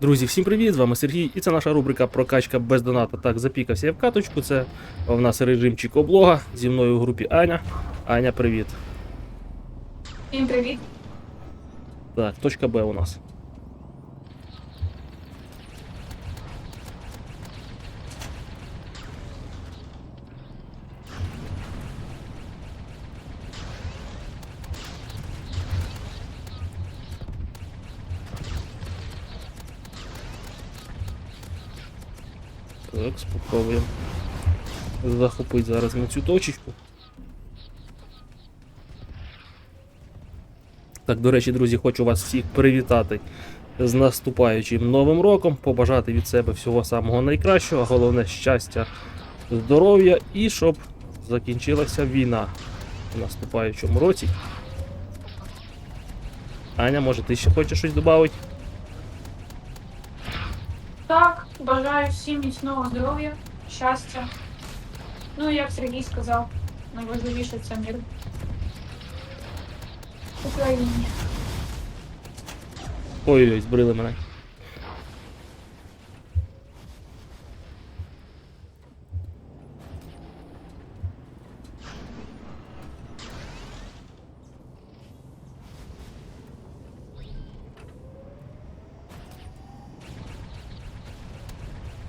Друзі, всім привіт! З вами Сергій, і це наша рубрика Прокачка без доната. Так, запікався я в каточку. Це в нас режимчик облога. Зі мною в групі Аня. Аня, привіт. Всім привіт. Так, точка Б у нас. Так, спробуємо захопити зараз на цю точечку. Так, до речі, друзі, хочу вас всіх привітати з наступаючим новим роком, побажати від себе всього самого найкращого, головне щастя, здоров'я і щоб закінчилася війна в наступаючому році. Аня, може, ти ще хочеш щось додати? Так, бажаю всім міцного здоров'я, щастя. Ну, і як Сергій сказав, найважливіше це мир. Україні. Ой-ой, збрили мене.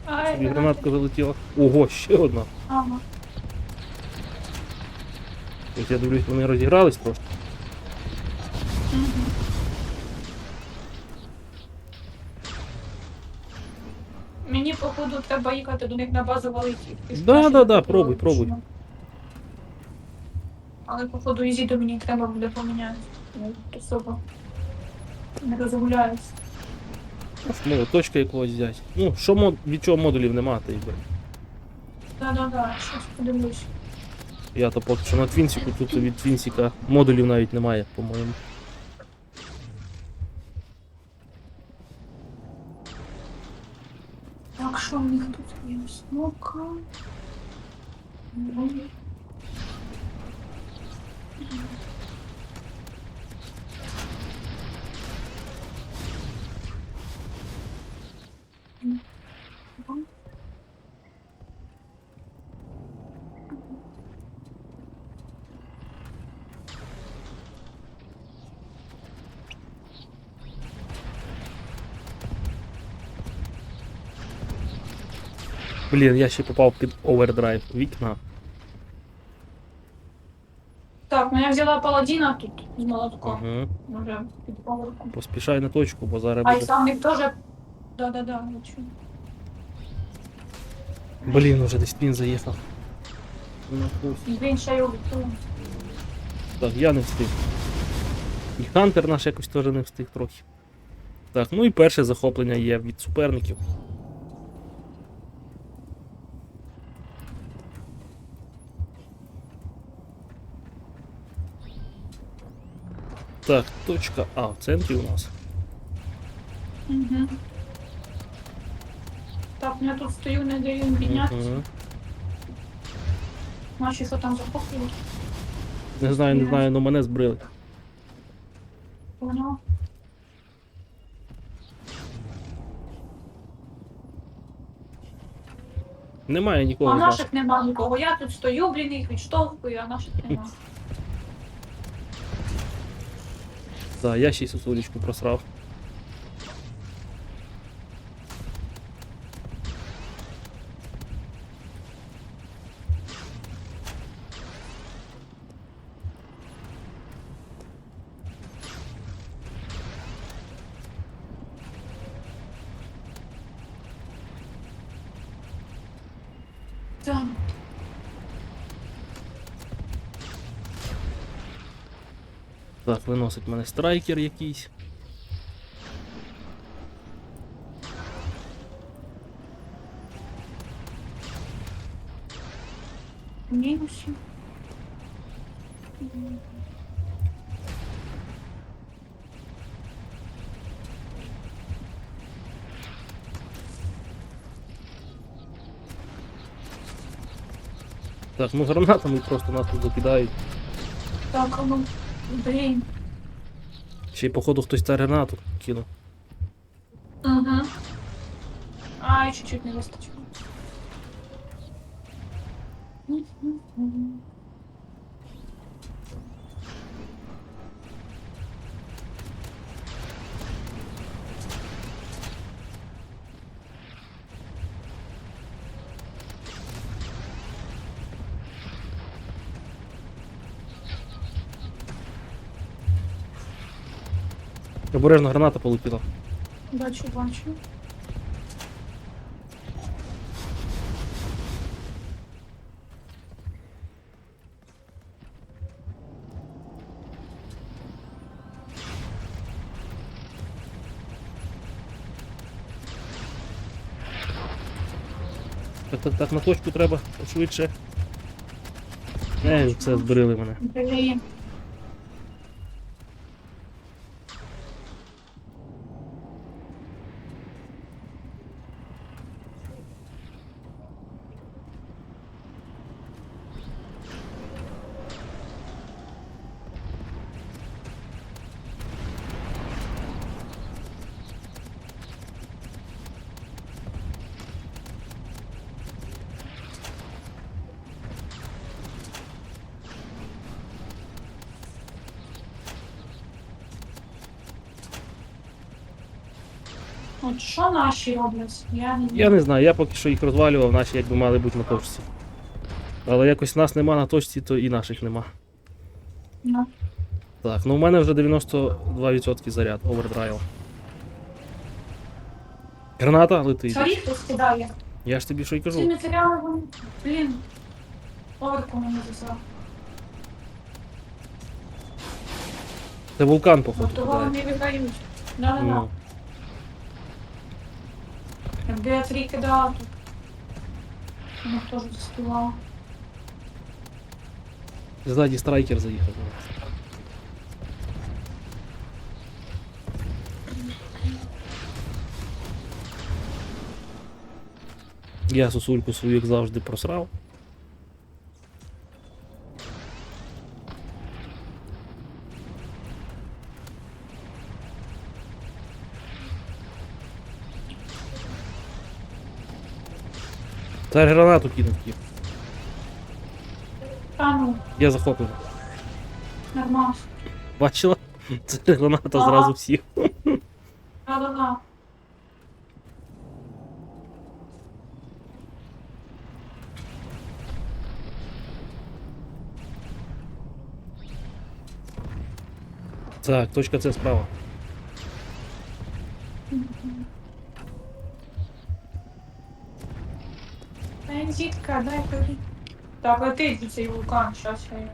Ай, Тобі гранатка. Ого, ще одна. Ага. Ось я дивлюсь, вони розігрались. Мгм. Мені, походу, треба їхати до них на базу валити. Да, да, да, пробуй, пробуй. Але, походу, ізіду мені треба буде поміняти. Ну, особо не розгуляюсь. Ну, точка якогось взяти. Ну, що мод... від чого модулів нема, ти би. Да-да-да, щось подивлюсь. Я то поки що на Твінсіку, тут від Твінсіка модулів навіть немає, по-моєму. Так, що в них тут є? Смока. Ну, Блін, я ще попав під овердрайв вікна. Так, ну я взяла паладіна тут з молотком. Угу. Може, під поверхом. Поспішай на точку, бо зараз А й буде. сам них теж. Да-да-да, я чую. Блін, уже десь він заїхав. Ну. І він ще й улетів. Так, я не встиг. І Хантер наш якось теж не встиг трохи. Так, ну і перше захоплення є від суперників. Так, точка А в центрі у нас. Угу. Так, я тут стою, не даю їм піднятися. Наші що там захоплюють. Не знаю, не знаю, але мене збрили. Поняла? Немає нікого А з нас. наших нема нікого. Я тут стою, блін, їх відштовхую, а наших нема. Так, я ще й сосулечку просрав. Так. Так, виносить мене страйкер якийсь. Мінусі. Так, ну гранатами просто нас тут закидають. Так, а ну, блін. Ще й походу хтось та гранату кинув. Угу. Ай, чуть-чуть не вистачило. Обережно граната полетіла. Бачу, бачу. Так, так, так, на точку треба швидше. Не, це збрили мене. От що наші роблять? Я не Я не знаю, я поки що їх розвалював, наші якби мали бути на точці. Але якось нас нема на точці, то і наших нема. Ну, Так, ну в мене вже 92% заряд, овердрайв. Граната летить. Царі хтось кидає. Я ж тобі що й Ці кажу. матеріали, вони, блін, поверху мені засрав. Це вулкан, походу. От того кидає. вони виграють. Да-да-да. Ну, Якби я три кидала, то вона теж заспівала. ззаді страйкер заїхав. Я сосульку свою, як завжди, просрав. Цар гранату кинув кіт. Та ну, Я захоплив. нормально. Бачила? Це граната Ага. зразу всіх. Да-да-да. Так, точка С справа. Бензитка, дай тобі. Так, летить цей вулкан, щас я.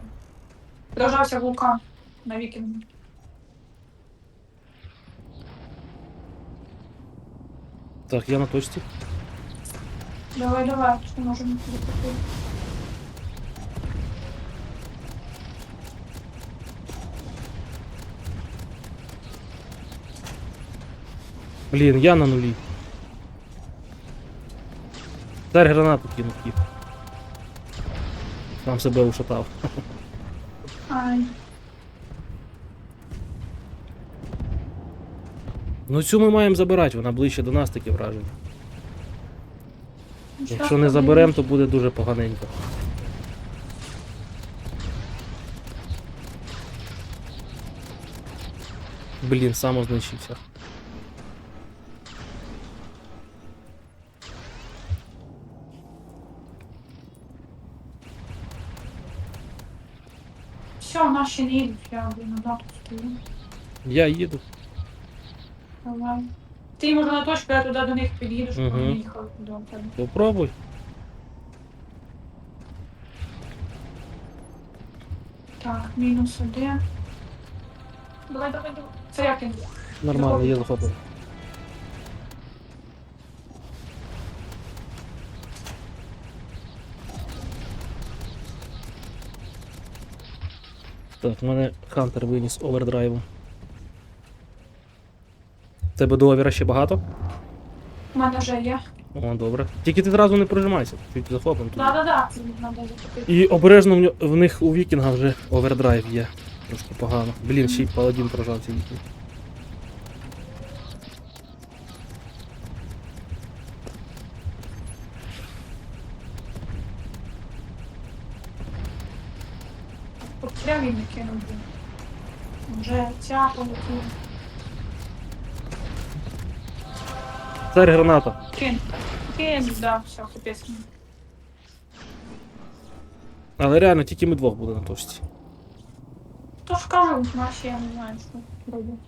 Продовжався вулкан на вікінг. Так, я на точці. Давай, давай, що можемо допустити. Блін, я на нулі. Цар гранату кинув кіт. Сам себе ушатав. Ай. Ну цю ми маємо забирати, вона ближче до нас таке враження. Якщо не заберемо, то буде дуже поганенько. Блін, сам ознищився. Все, наші не їдуть, я блін, назад стою. Я їду. Давай. Ти може на точку, я туди до них під'їду, щоб Мгм. вони їхали до тебе. Попробуй. Так, мінус один. Давай, давай, давай. Це як він? Нормально, я захоплив. Так, в мене Хантер виніс овердрайву. Тебе до овера ще багато? У мене вже є. О, добре. Тільки ти зразу не прижимайся, чуть захопимо тут. Да-да-да, це треба закупити. І обережно в, ньо- в них у вікінга вже овердрайв є. Трошки погано. Блін, ще й паладін прожав цей От прям він не кинув. Вже ця полетіла. Царь граната. Кин. Кин, да, все, капець. Але реально тільки ми двох були на точці. То ж кажу, наші, я не знаю, що роблять.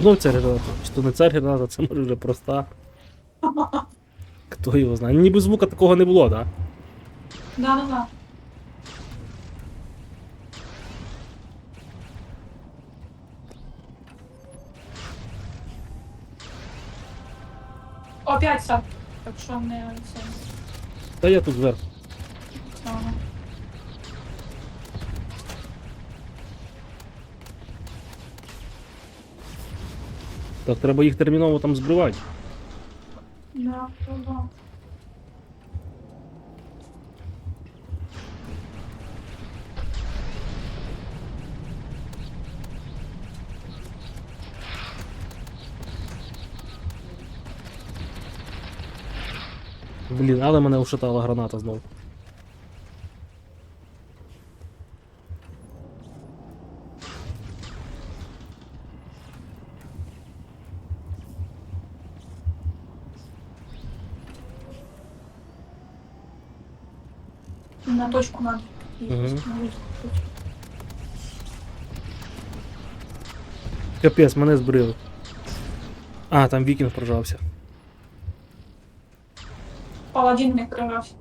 Знов царь граната. Чи то не царь граната, це може вже проста. Хто його знає. Ніби звука такого не було, так? Да? Да-да-да. Опять сад. Так що не це. Та я тут зверху. Ага. Так, треба їх терміново там збривати. Да, то да. Блін, але мене ушатала граната знову. На точку надо. Мгм. Капець, мене збрили. А, там вікінг прожався. Паладин не прорвався.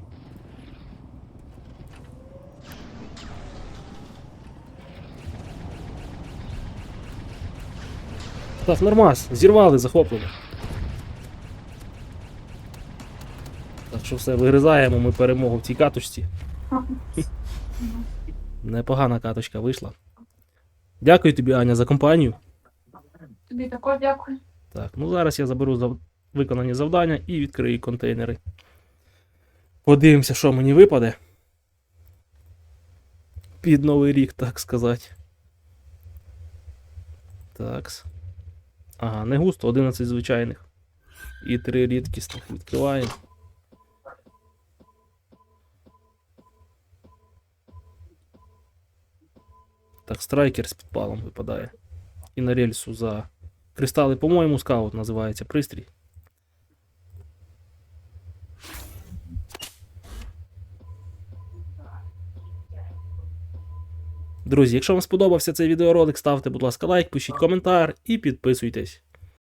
Так, нормас, зірвали захоплення. Так що все, вигризаємо ми перемогу в цій каточці. Непогана каточка вийшла. Дякую тобі, Аня, за компанію. Тобі також дякую. Так, ну зараз я заберу зав... виконані завдання і відкрию контейнери. Подивимося, що мені випаде. Під новий рік, так сказати. Такс. Ага, не густо, 11 звичайних. І 3 рідкісних відкриваємо. Так, страйкер з підпалом випадає. І на рельсу за Кристали, по-моєму, скаут називається пристрій. Друзі, якщо вам сподобався цей відеоролик, ставте, будь ласка, лайк, пишіть коментар і підписуйтесь.